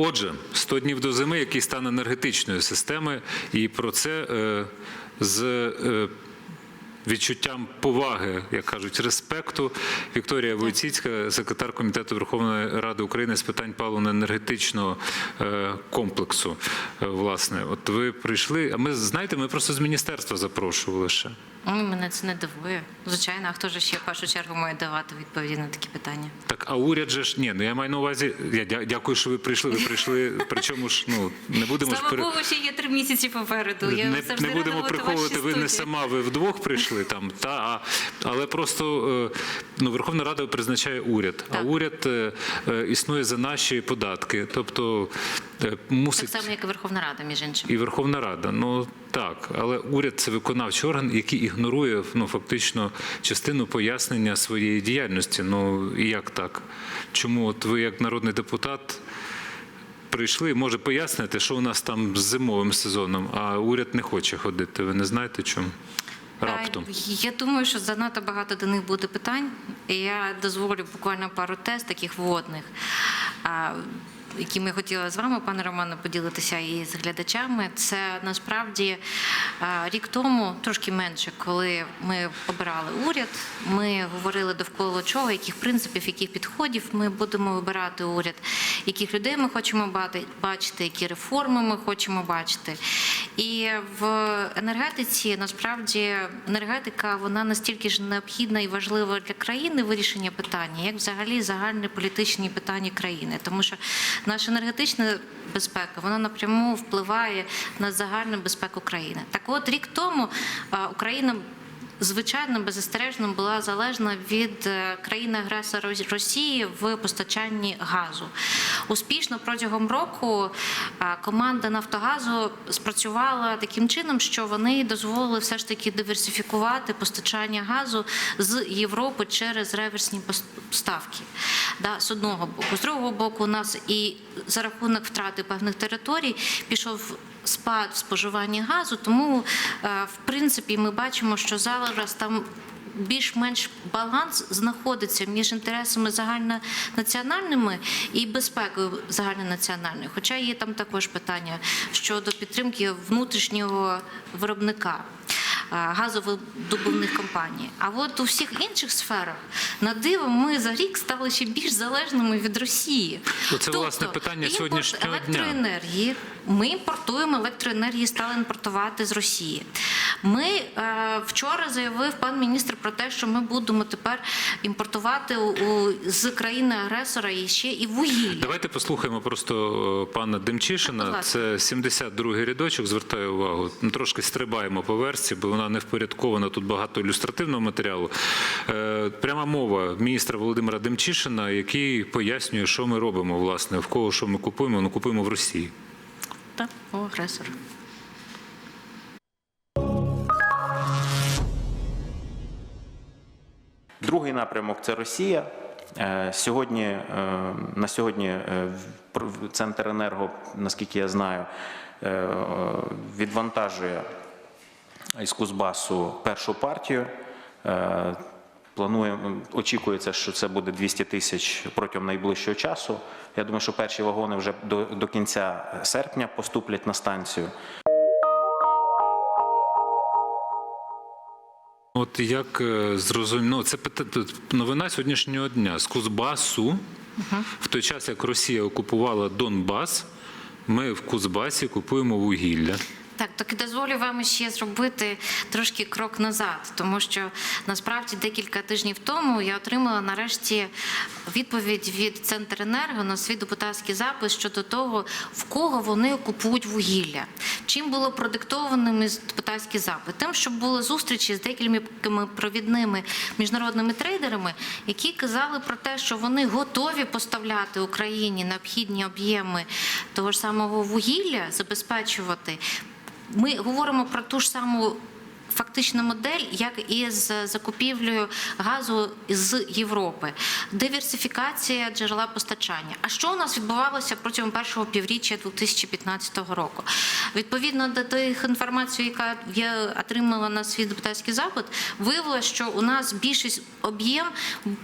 Отже, 100 днів до зими, який стан енергетичної системи, і про це е, з е, відчуттям поваги, як кажуть, респекту. Вікторія Войціцька, секретар комітету Верховної Ради України з питань паливно-енергетичного е, комплексу. Е, Власне, от ви прийшли. А ми знаєте, ми просто з міністерства запрошували ще. Ой, мене це не дивує. Звичайно, а хто ж ще в першу чергу має давати відповіді на такі питання? Так, а уряд же ж ні, ну я маю на увазі. Я дя- дякую, що ви прийшли. Ви прийшли. Причому ж ну не будемо ж Слава пере- Богу, ще є три місяці попереду. Я не, не будемо приховувати, ви не сама, ви вдвох прийшли там. Та а але просто е, ну Верховна Рада призначає уряд, а уряд е, е, існує за наші податки, тобто е, Так само, як і Верховна Рада, між іншим. і Верховна Рада. Ну так, але уряд це виконавчий орган, який ігнорує ну фактично частину пояснення своєї діяльності. Ну і як так? Чому от ви, як народний депутат, прийшли, може пояснити, що у нас там з зимовим сезоном, а уряд не хоче ходити. Ви не знаєте чому? Раптом. Я думаю, що занадто багато до них буде питань. І я дозволю буквально пару тест таких вводних, а, які ми хотіли з вами, пане Романе, поділитися і з глядачами. Це насправді рік тому, трошки менше, коли ми обирали уряд. Ми говорили довкола чого, яких принципів, яких підходів ми будемо вибирати уряд, яких людей ми хочемо бачити, які реформи ми хочемо бачити. І в енергетиці насправді енергетика вона настільки ж необхідна і важлива для країни вирішення питання, як взагалі загальні політичні питання країни, тому що наша енергетична безпека вона напряму впливає на загальну безпеку країни. Так, от рік тому Україна. Звичайно, беззастережно була залежна від е, країни-агресора Росії в постачанні газу. Успішно протягом року е, команда Нафтогазу спрацювала таким чином, що вони дозволили все ж таки диверсифікувати постачання газу з Європи через реверсні поставки. Да, з одного боку, з другого боку, у нас і за рахунок втрати певних територій пішов спад в споживанні газу. Тому, е, в принципі, ми бачимо, що зараз там. Більш-менш баланс знаходиться між інтересами загальнонаціональними і безпекою загальнонаціональною. Хоча є там також питання щодо підтримки внутрішнього виробника газовидобувних компаній. А от у всіх інших сферах на диво ми за рік стали ще більш залежними від Росії. Оце, власне, питання сьогоднішнього дня. електроенергії. Ми імпортуємо електроенергії, стали імпортувати з Росії. Ми е, вчора заявив пан міністр про те, що ми будемо тепер імпортувати у, у- з країни-агресора і ще і вугілля. Давайте послухаємо просто е, пана Демчишина. Це 72-й рядочок. Звертаю увагу. Ну, трошки стрибаємо по версії, бо вона не впорядкована. Тут багато ілюстративного матеріалу. Е, Пряма мова міністра Володимира Демчишина, який пояснює, що ми робимо, власне, в кого що ми купуємо. Ну купуємо в Росії. Так, у агресора. Другий напрямок це Росія. Е, Сьогодні е, на сьогодні Центр енерго, наскільки я знаю, відвантажує із Кузбасу першу партію. Е, Планує, очікується, що це буде 200 тисяч протягом найближчого часу. Я думаю, що перші вагони вже до, до кінця серпня поступлять на станцію. От як зрозуміло, ну, це новина сьогоднішнього дня з Кузбасу. В той час, як Росія окупувала Донбас, ми в Кузбасі купуємо вугілля. Так, так дозволю вам ще зробити трошки крок назад, тому що насправді декілька тижнів тому я отримала нарешті відповідь від Центренерго на свій депутатський запис щодо того, в кого вони купують вугілля. Чим було продиктованим депутатський запит? Тим, що були зустрічі з декількома провідними міжнародними трейдерами, які казали про те, що вони готові поставляти Україні необхідні об'єми того ж самого вугілля, забезпечувати. Ми говоримо про ту ж саму фактична модель, як і з закупівлею газу з Європи, диверсифікація джерела постачання. А що у нас відбувалося протягом першого півріччя 2015 року? Відповідно до тих інформацій, яка я отримала на свій депутатський запит, виявилося, що у нас більшість об'єм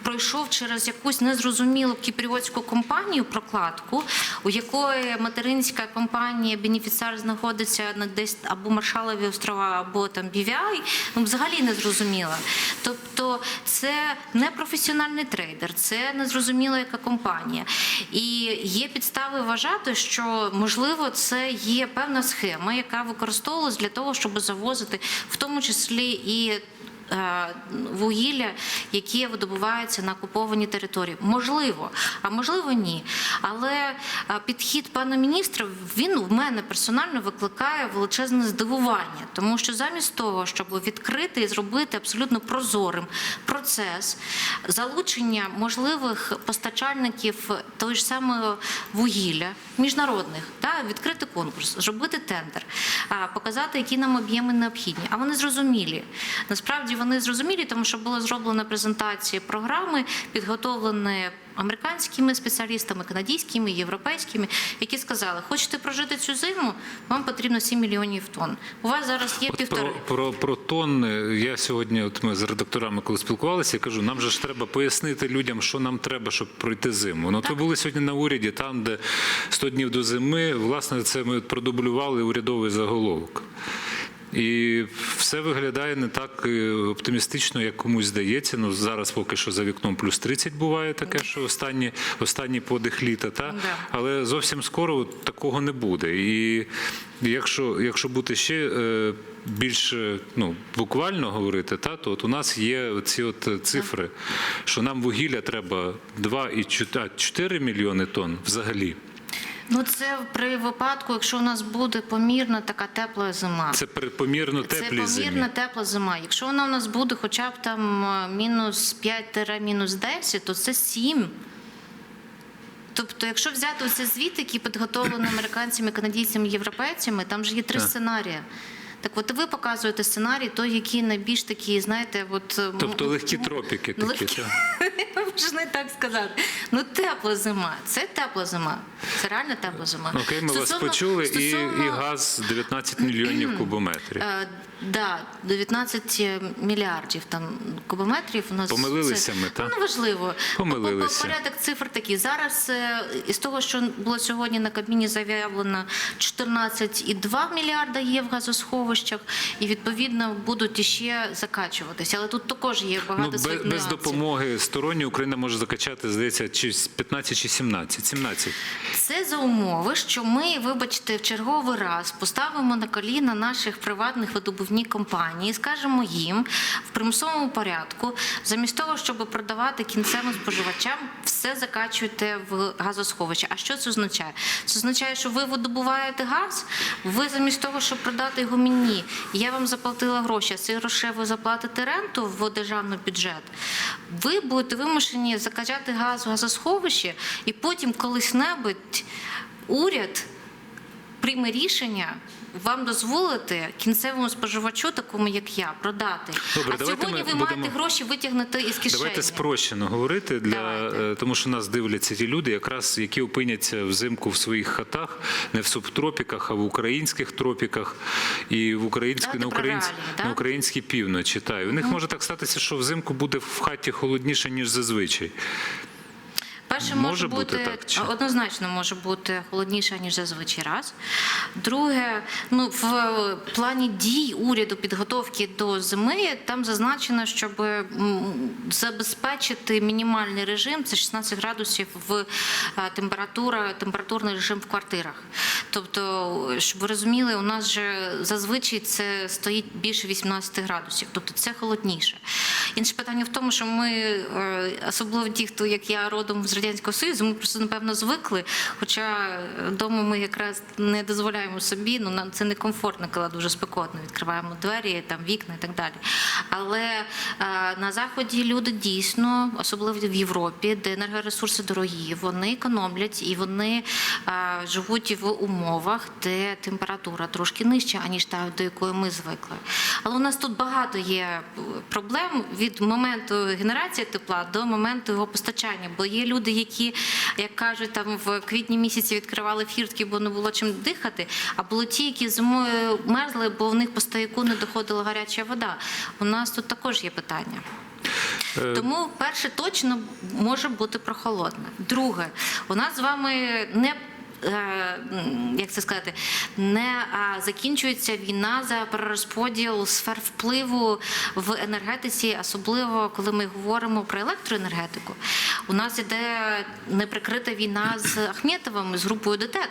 пройшов через якусь незрозумілу кіпріотську компанію прокладку, у якої материнська компанія бенефіціар знаходиться на десь або Маршалові острова, або там BVI, ну взагалі не зрозуміла. Тобто це не професіональний трейдер, це незрозуміла яка компанія. І є підстави вважати, що можливо це є певна схема, яка використовувалась для того, щоб завозити в тому числі і вугілля, яке видобувається на окупованій території. Можливо, а можливо, ні. Але е, підхід пана міністра він в мене персонально викликає величезне здивування, тому що замість того, щоб відкрити і зробити абсолютно прозорим процес залучення можливих постачальників того ж самого вугілля міжнародних, та відкрити конкурс, зробити тендер, показати, які нам об'єми необхідні. А вони зрозумілі. Насправді вони зрозумілі, тому що була зроблена презентація програми, підготовлені американськими спеціалістами, канадськими, європейськими, які сказали, хочете прожити цю зиму, вам потрібно 7 мільйонів тонн. У вас зараз є От півтори. про, про, про тонни. Я сьогодні, от ми з редакторами, коли спілкувалися, я кажу, нам же ж треба пояснити людям, що нам треба, щоб пройти зиму. Ну, то були сьогодні на уряді, там, де 100 днів до зими, власне, це ми продублювали урядовий заголовок. І все виглядає не так е, оптимістично, як комусь здається. Ну зараз поки що за вікном плюс 30 буває таке, що останні, останній подих літа. Та? Але зовсім скоро такого не буде. І якщо, якщо бути ще е, більш е, ну, буквально говорити, та, то от у нас є ці от цифри, що нам вугілля треба 2,4 мільйони тонн взагалі. Ну це при випадку, якщо у нас буде помірна така тепла зима. Це при помірно Це теплій помірна зимі. тепла зима. Якщо вона у нас буде хоча б там е, мінус 5 мінус 10, то це 7. Тобто, якщо взяти оцей звіт, який підготовлений американцями, канадійцями, європейцями, там ж є три сценарії. Так от ви показуєте сценарій, той, який найбільш такі, знаєте, от е, Тобто легкі тропіки такі. легкі. Можна і так сказати. Ну, тепла зима. Це тепла зима. Це реально тепла зима. Окей, ми вас Стосовно- почули, і, і газ 19 мільйонів кубометрів. Да, 19 мільярдів там кубометрів у нас Помилилися це, ми, та? Ну, важливо. Помилилися. По- по- Порядок цифр такий. Зараз е, із того, що було сьогодні на Кабміні заявлено 14,2 мільярда є в газосховищах, і відповідно будуть іще закачуватися. Але тут також є Ну, багато без, своїх без нюансів. допомоги сторонньої Україна може закачати, здається, чи 15 чи 17. 17. Це за умови, що ми, вибачте, в черговий раз поставимо на коліна наших приватних видобувні компанії, скажемо їм в примусовому порядку, замість того, щоб продавати кінцевим споживачам, все закачуйте в газосховище. А що це означає? Це означає, що ви видобуваєте газ, ви замість того, щоб продати його мені, я вам заплатила гроші, а цей грошей ви заплатите ренту в державний бюджет. Ви будете вимушені закачати газ в газосховище, і потім колись-небудь уряд прийме рішення. Вам дозволити кінцевому споживачу, такому як я, продати. Добре, а сьогодні ви маєте гроші витягнути із кишені. Давайте спрощено говорити для Давайте. е, тому, що нас дивляться ті люди, якраз які опиняться взимку в своїх хатах, не в субтропіках, а в українських тропіках і в українській на, українсь... реалії, на українській півночі. Та. І у них може так статися, що взимку буде в хаті холодніше ніж зазвичай. Перше Може може бути бути, так чи? однозначно може бути холодніше ніж зазвичай раз. Друге, ну в плані дій уряду підготовки до зими там зазначено, щоб забезпечити мінімальний режим, це 16 градусів в е, температура, температурний режим в квартирах. Тобто, щоб ви розуміли, у нас же зазвичай це стоїть більше 18 градусів, тобто це холодніше. Інше питання в тому, що ми, е, особливо ті, хто як я родом з радянського союзу, ми просто напевно звикли. Хоча вдома ми якраз не дозволяємо собі, ну нам це некомфортно, коли дуже спекотно. Відкриваємо двері, там вікна і так далі. Але е, на заході люди дійсно, особливо в Європі, де енергоресурси дорогі, вони економлять і вони е, живуть в умовах, де температура трошки нижча, аніж та, до якої ми звикли. Але у нас тут багато є проблем від моменту генерації тепла до моменту його постачання. Бо є люди, які, як кажуть, там в квітні місяці відкривали фіртки, бо не було чим дихати. А були ті, які зимою мерзли, бо в них по стояку не доходила гаряча вода. У нас тут також є питання. Е, Тому перше точно може бути прохолодне. Друге, у нас з вами не як це сказати, не закінчується війна за перерозподіл сфер впливу в енергетиці, особливо коли ми говоримо про електроенергетику. У нас іде неприкрита війна з Ахметовим, з групою ДТЕК,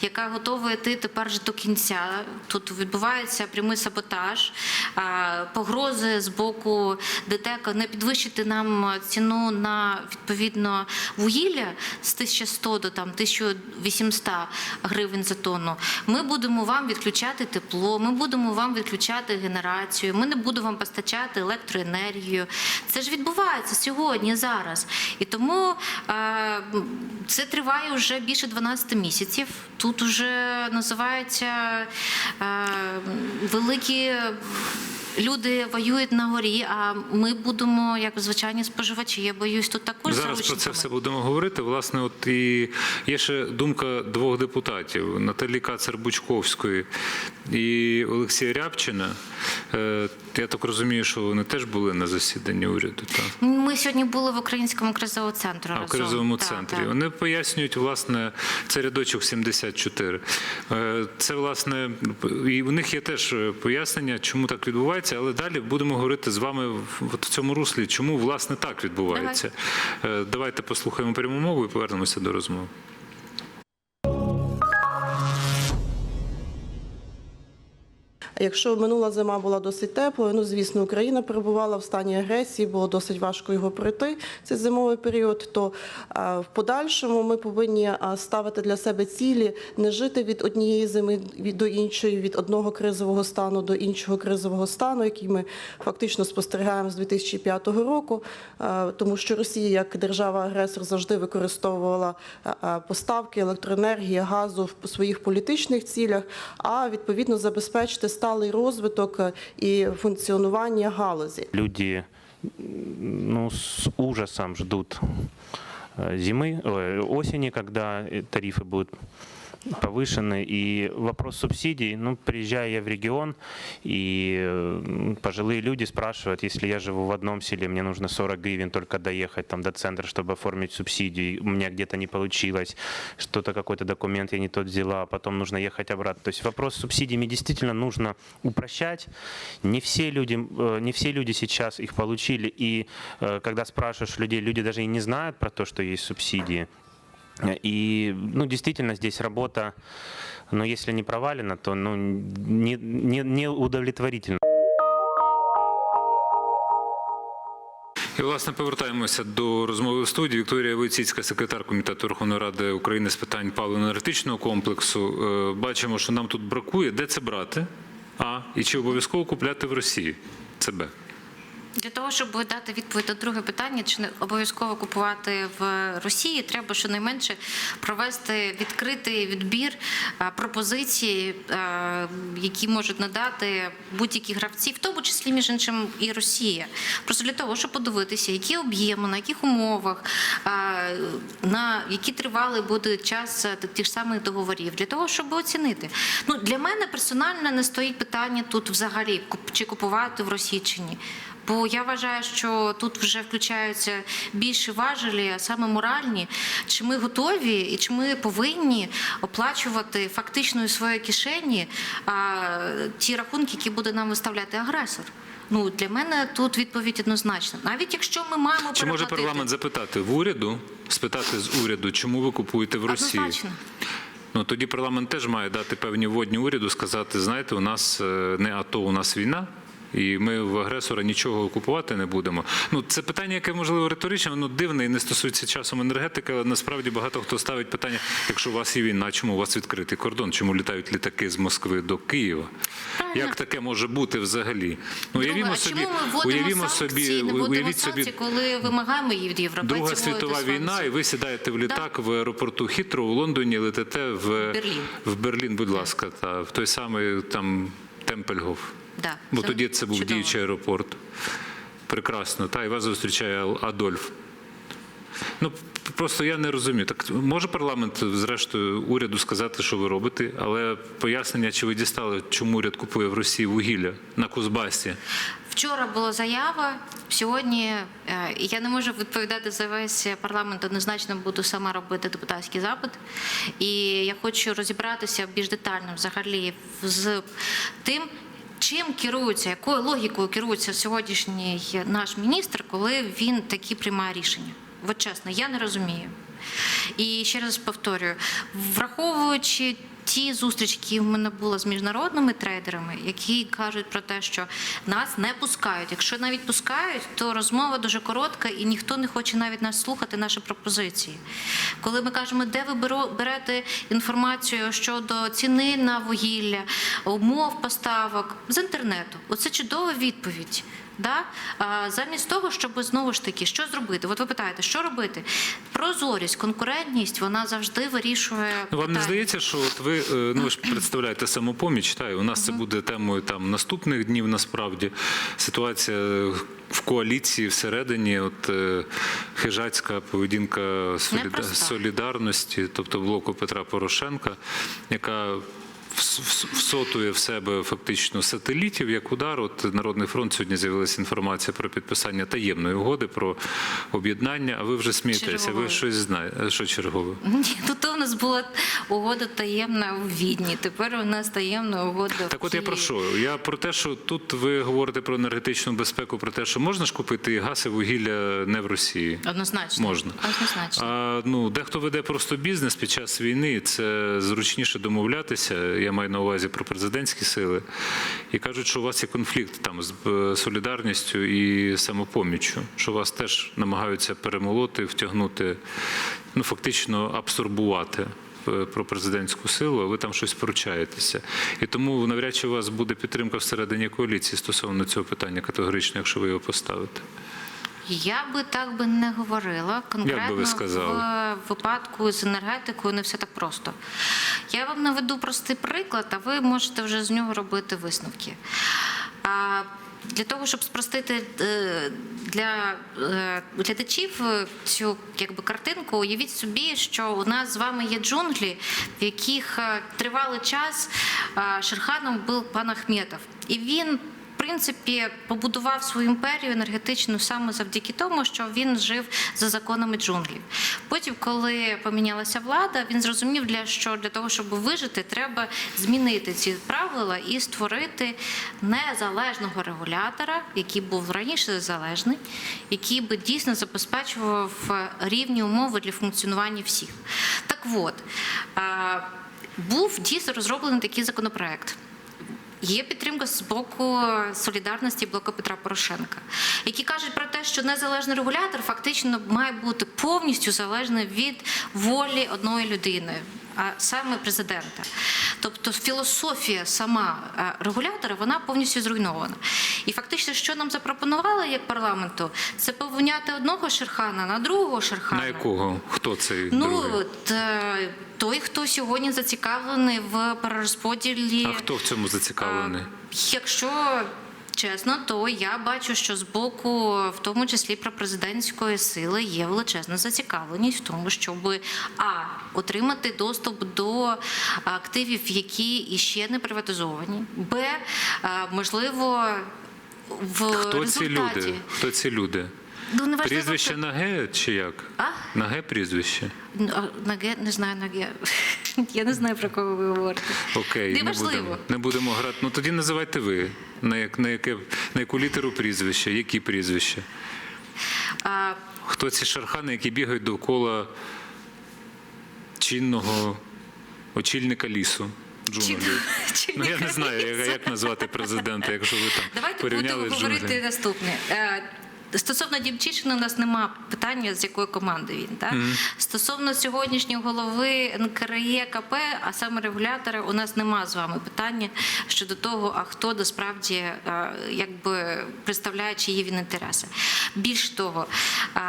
яка готова йти тепер ж до кінця. Тут відбувається прямий саботаж, погрози з боку ДТЕК не підвищити нам ціну на відповідно вугілля з 1100 до там 1800 гривень за тонну. Ми будемо вам відключати тепло, ми будемо вам відключати генерацію, ми не будемо вам постачати електроенергію. Це ж відбувається сьогодні, зараз. І тому е, це триває вже більше 12 місяців. Тут вже називається е, великі. Люди воюють на горі, а ми будемо як звичайні споживачі. Я боюсь, тут також Зараз про це все будемо говорити. Власне, от і є ще думка двох депутатів Наталі Кацер-Бучковської і Олексія Рябчина. Е, Я так розумію, що вони теж були на засіданні уряду. Так? Ми сьогодні були в українському кризовому центру. А в кризовому Так, центрі. так. Вони пояснюють, власне, це рядочок 74. Е, Це, власне, і в них є теж пояснення, чому так відбувається, але далі будемо говорити з вами в цьому руслі, чому, власне, так відбувається. Е, Давайте послухаємо пряму мову і повернемося до розмови. Якщо минула зима була досить теплою, ну звісно, Україна перебувала в стані агресії, було досить важко його пройти цей зимовий період. То в подальшому ми повинні ставити для себе цілі, не жити від однієї зими до іншої, від одного кризового стану до іншого кризового стану, який ми фактично спостерігаємо з 2005 року, тому що Росія як держава-агресор завжди використовувала поставки електроенергії, газу в своїх політичних цілях, а відповідно забезпечити сталий розвиток е, і функціонування галузі. Люди м, ну, с ужасом ждут э, зимы, ой, осени, когда э, тарифы будут Повышены. И вопрос субсидий, ну, приезжая я в регион, и пожилые люди спрашивают, если я живу в одном селе, мне нужно 40 гривен только доехать там, до центра, чтобы оформить субсидию, у меня где-то не получилось, что-то, какой-то документ я не тот взяла, а потом нужно ехать обратно. То есть вопрос с субсидиями действительно нужно упрощать. Не все люди, э, не все люди сейчас их получили, и э, когда спрашиваешь людей, люди даже и не знают про то, что есть субсидии. И, ну, действительно, здесь работа, но если не провалена, то, ну, не, не, не удовлетворительна. І, власне, повертаємося до розмови в студії. Вікторія Войціцька, секретар Комітету Верховної Ради України з питань паливно-енергетичного комплексу. Е, Бачимо, що нам тут бракує. Де це брати? А. І чи обов'язково купляти в Росії? Це Б. Для того, щоб дати відповідь на друге питання, чи не обов'язково купувати в Росії, треба щонайменше провести відкритий відбір е, пропозицій, е, які можуть надати будь-які гравці, в тому числі між іншим і Росія. Просто для того, щоб подивитися, які об'єми, на яких умовах, е, на які тривалий буде час тих самих договорів, для того, щоб оцінити. Ну для мене персонально не стоїть питання тут взагалі чи купувати в Росії чи ні. Бо я вважаю, що тут вже включаються більше важелі, а саме моральні. Чи ми готові і чи ми повинні оплачувати фактично із своєї кишені а, ті рахунки, які буде нам виставляти агресор? Ну для мене тут відповідь однозначна. Навіть якщо ми маємо Чи може парламент запитати в уряду, спитати з уряду, чому ви купуєте в Росії? Однозначно. Ну тоді парламент теж має дати певні водні уряду, сказати: знаєте, у нас е, не АТО, у нас війна. І ми в агресора нічого окупувати не будемо. Ну це питання, яке можливо риторичне, воно дивне і не стосується часом енергетики. Але насправді багато хто ставить питання: якщо у вас є війна, чому у вас відкритий кордон? Чому літають літаки з Москви до Києва? Правильно. Як таке може бути взагалі? Ну Друге, а чому ми уявімо санкції, собі, не уявіть санкції, собі. коли вимагаємо її від європейців? Друга світова війна, і ви сідаєте в літак в аеропорту Хітро у Лондоні, летите в Берлін. в Берлін, будь ласка, та в той самий там Темпельгоф. Да, Бо тоді це був чудово. діючий аеропорт. Прекрасно. Та і вас зустрічає Адольф. Ну просто я не розумію. Так може парламент, зрештою, уряду сказати, що ви робите, але пояснення, чи ви дістали, чому уряд купує в Росії вугілля на Кузбасі? Вчора була заява. Сьогодні е, я не можу відповідати за весь парламент. Однозначно буду сама робити депутатський запит. І я хочу розібратися більш детально взагалі з тим. Чим керується, якою логікою керується сьогоднішній наш міністр, коли він такі приймає рішення? От чесно, я не розумію. І ще раз повторюю, враховуючи ті зустрічі, які в мене були з міжнародними трейдерами, які кажуть про те, що нас не пускають. Якщо навіть пускають, то розмова дуже коротка, і ніхто не хоче навіть нас слухати наші пропозиції. Коли ми кажемо, де ви берете інформацію щодо ціни на вугілля, умов поставок з інтернету, оце чудова відповідь. Да? А, замість того, щоб знову ж таки, що зробити? От ви питаєте, що робити? Прозорість, конкурентність, вона завжди вирішує. Ну, вам не здається, що от ви е, ну ви ж представляєте самопоміч, та і у нас це буде темою там наступних днів. Насправді ситуація в коаліції всередині, от е, хижацька поведінка соліда- солідарності, тобто блоку Петра Порошенка, яка всотує в себе фактично сателітів як удар. От Народний фронт сьогодні з'явилася інформація про підписання таємної угоди про об'єднання. А ви вже смієтеся. Ви щось знаєте. Що чергове? Ні, ну то у нас була угода таємна у Відні. Тепер у нас таємна угода. в Так от я про що? Я про те, що тут ви говорите про енергетичну безпеку, про те, що можна ж купити газ і вугілля не в Росії. Однозначно. Можна. Однозначно. А ну дехто веде просто бізнес під час війни. Це зручніше домовлятися. Я маю на увазі про президентські сили. І кажуть, що у вас є конфлікт там з е, солідарністю і самопоміччю, що вас теж намагаються перемолоти, втягнути, ну фактично абсорбувати. е, Про президентську силу, а ви там щось поручаєтеся. І тому навряд чи у вас буде підтримка всередині коаліції стосовно цього питання категорично, якщо ви його поставите. Я би так би не говорила. Конкретно Як би ви сказали? в випадку з енергетикою не все так просто. Я вам наведу простий приклад, а ви можете вже з нього робити висновки. Для того, щоб спростити е, для е, глядачів цю якби картинку, уявіть собі, що у нас з вами є джунглі, в яких е, тривалий час Шерханом був пан Ахметов. І він принципі побудував свою імперію енергетичну саме завдяки тому, що він жив за законами джунглів. Потім, коли помінялася влада, він зрозумів, для що для того, щоб вижити, треба змінити ці правила і створити незалежного регулятора, який був раніше залежний, який би дійсно забезпечував рівні умови для функціонування всіх. Так от був дійсно розроблений такий законопроект. Є підтримка з боку солідарності блоку Петра Порошенка, які кажуть про те, що незалежний регулятор фактично має бути повністю залежний від волі одної людини, а саме президента. Тобто філософія сама е, регулятора вона повністю зруйнована. І фактично, що нам запропонували як парламенту, це поміняти одного шерхана на другого шерхана. На якого? Хто цей Ну другий? от, е, той, хто сьогодні зацікавлений в перерозподілі. А хто в цьому зацікавлений? А, Якщо чесно, то я бачу, що з боку, в тому числі пропрезидентської сили, є величезна зацікавленість в тому, щоб а отримати доступ до активів, які іще не приватизовані, б можливо. В Хто ці люди? Хто ці люди? Ну, неважливо, Прізвище хто- на Г чи як? А? На Г прізвище? Ну, На Г не знаю на Г. Я не знаю про кого ви говорите. Окей, не Неважливо. будемо, не будемо грати. Ну тоді називайте ви. На, як, на, яке, на яку літеру прізвище? Які прізвища? А, Хто ці шархани, які бігають довкола чинного очільника лісу? чи Ну я не знаю, як, як назвати президента, якщо ви там Давайте порівняли будемо говорити наступне. Стосовно Дімчишина, у нас нема питання, з якої команди він. Так? Стосовно сьогоднішнього голови НКРЕКП, а саме регулятора, у нас нема з вами питання щодо того, а хто насправді е, якби представляє чиї він інтереси. Більш того, е,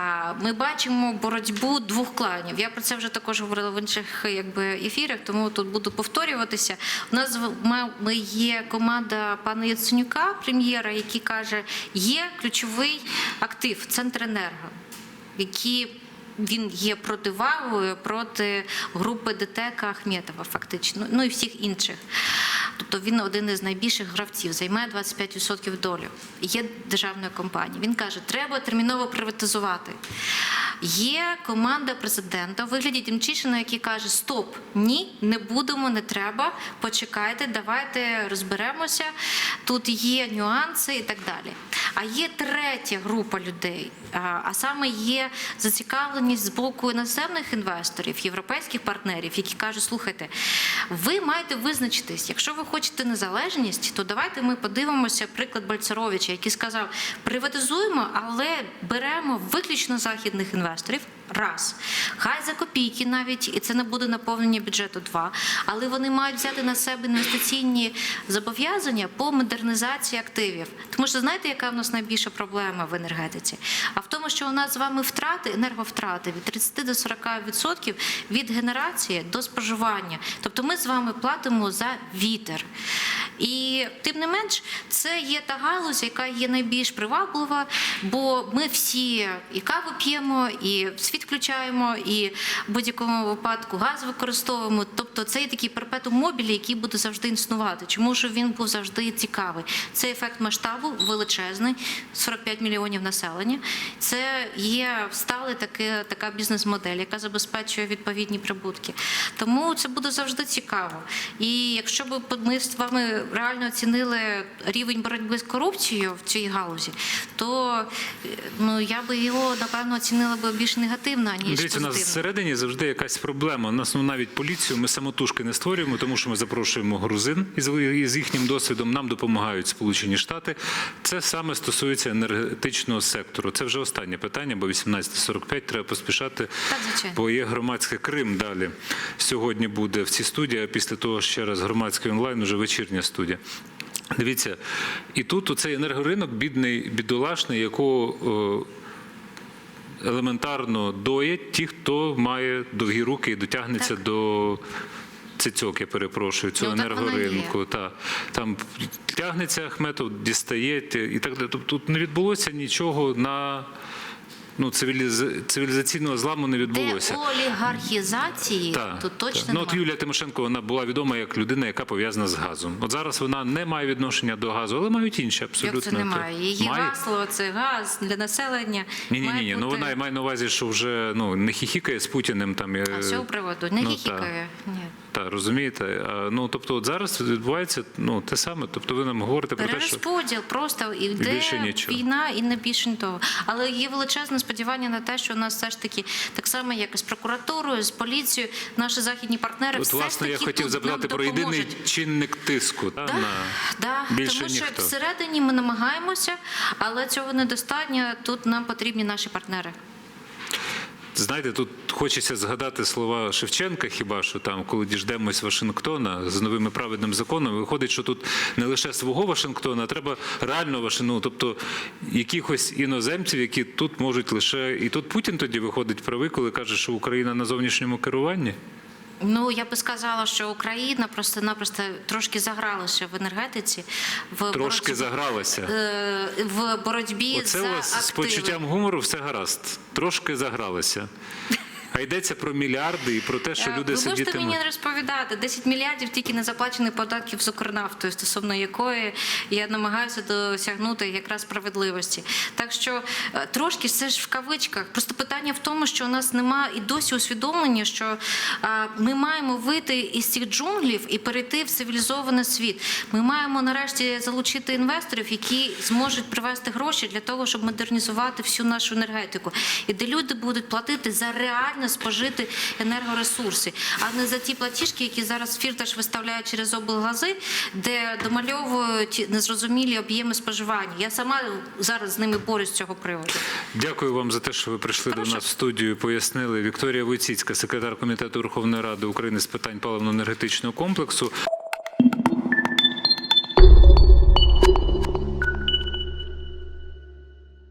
ми бачимо боротьбу двох кланів. Я про це вже також говорила в інших якби, ефірах, тому тут буду повторюватися. У нас ми є команда пана Яценюка, прем'єра, який каже, є ключовий актив Центренерго, які він є противагою проти групи ДТК Ахметова, фактично, ну і всіх інших. Тобто він один із найбільших гравців, займає 25% долю. Є державною компанією. Він каже, треба терміново приватизувати. Є команда президента у вигляді Дімчишина, який каже: Стоп, ні, не будемо, не треба. Почекайте, давайте розберемося. Тут є нюанси і так далі. А є третя група людей, а саме є зацікавленість з боку іноземних інвесторів, європейських партнерів, які кажуть: слухайте, ви маєте визначитись, якщо ви хочете незалежність, то давайте ми подивимося приклад Бальцаровича, який сказав: приватизуємо, але беремо виключно західних інвесторів. Vastriff, Раз, хай за копійки навіть, і це не буде наповнення бюджету. Два, але вони мають взяти на себе інвестиційні зобов'язання по модернізації активів. Тому що знаєте, яка в нас найбільша проблема в енергетиці? А в тому, що у нас з вами втрати, енерговтрати від 30 до 40% від генерації до споживання. Тобто ми з вами платимо за вітер. І тим не менш, це є та галузь, яка є найбільш приваблива, бо ми всі і каву п'ємо, і світ включаємо, і в будь-якому випадку газ використовуємо. Тобто це є такий перпетум мобілі, який буде завжди існувати. Чому ж він був завжди цікавий? Це ефект масштабу величезний, 45 мільйонів населення. Це є стале таке, така бізнес-модель, яка забезпечує відповідні прибутки. Тому це буде завжди цікаво. І якщо б ми з вами реально оцінили рівень боротьби з корупцією в цій галузі, то е, ну я би його напевно оцінила би більш негативно ніж Дивіться, у нас всередині завжди якась проблема. У нас ну, навіть поліцію ми самотужки не створюємо, тому що ми запрошуємо грузин із, із їхнім досвідом. Нам допомагають Сполучені Штати. Це саме стосується енергетичного сектору. Це вже останнє питання, бо 18.45 треба поспішати. Так, звичайно. Бо є громадське Крим далі. Сьогодні буде в цій студії, а після того ще раз громадський онлайн, уже вечірня студія. Дивіться, і тут оцей енергоринок бідний, бідолашний, якого. Елементарно доять ті, хто має довгі руки і дотягнеться Так. до цицьок, я перепрошую, цього Ну, енергоринку. Та, там тягнеться Ахметов, дістає і так далі. Тобто тут не відбулося нічого на ну, цивіліз- цивілізаційного зламу не відбулося. Олігархізації, Так, то точно так. Ну, от. Юлія Тимошенко вона була відома як людина, яка пов'язана з газом. От зараз вона не має відношення до газу, але мають інші абсолютно. Як це немає? Її Має? гасло це газ для населення. Ні, ні, Має ні, ну бути- вона має на увазі, що вже ну не хіхікає з Путіним там. е, А з цього приводу не ну, хіхікає. Ні. Та розумієте, А, ну тобто, от зараз відбувається ну те саме. Тобто, ви нам говорите про те, що Перерозподіл просто йде війна і не більше того. Але є величезне сподівання на те, що у нас все ж таки так само, як і з прокуратурою, з поліцією, наші західні партнери от все власне ж я хотів тут запитати нам про єдиний чинник тиску та, Да, на да, більше тому що ніхто. всередині ми намагаємося, але цього недостатньо. Тут нам потрібні наші партнери. Знаєте, тут хочеться згадати слова Шевченка, хіба що там, коли діждемось Вашингтона з новими праведним законом, виходить, що тут не лише свого Вашингтона, а треба реально Вашингтону, тобто якихось іноземців, які тут можуть лише. І тут Путін тоді виходить правий, коли каже, що Україна на зовнішньому керуванні. Ну я би сказала, що Україна просто-напросто трошки загралася в енергетиці, в Трошки боротьбі, загралася. е, в боротьбі Оце за у вас з почуттям гумору все гаразд. Трошки загралися. А йдеться про мільярди і про те, що Е, люди Ви можете мені розповідати 10 мільярдів тільки не заплачених податків з Укрнафтою, стосовно якої я намагаюся досягнути якраз справедливості. Так що е, трошки все ж в кавичках. Просто питання в тому, що у нас немає і досі усвідомлення, що е, ми маємо вийти із цих джунглів і перейти в цивілізований світ. Ми маємо нарешті залучити інвесторів, які зможуть привести гроші для того, щоб модернізувати всю нашу енергетику, і де люди будуть платити за реальні громадяни спожити енергоресурси, а не за ті платіжки, які зараз фірташ виставляє через облгази, де домальовують незрозумілі об'єми споживання. Я сама зараз з ними борюсь з цього приводу. Дякую вам за те, що ви прийшли Прошу. до нас в студію. Пояснили Вікторія Войціцька, секретар комітету Верховної Ради України з питань паливно-енергетичного комплексу.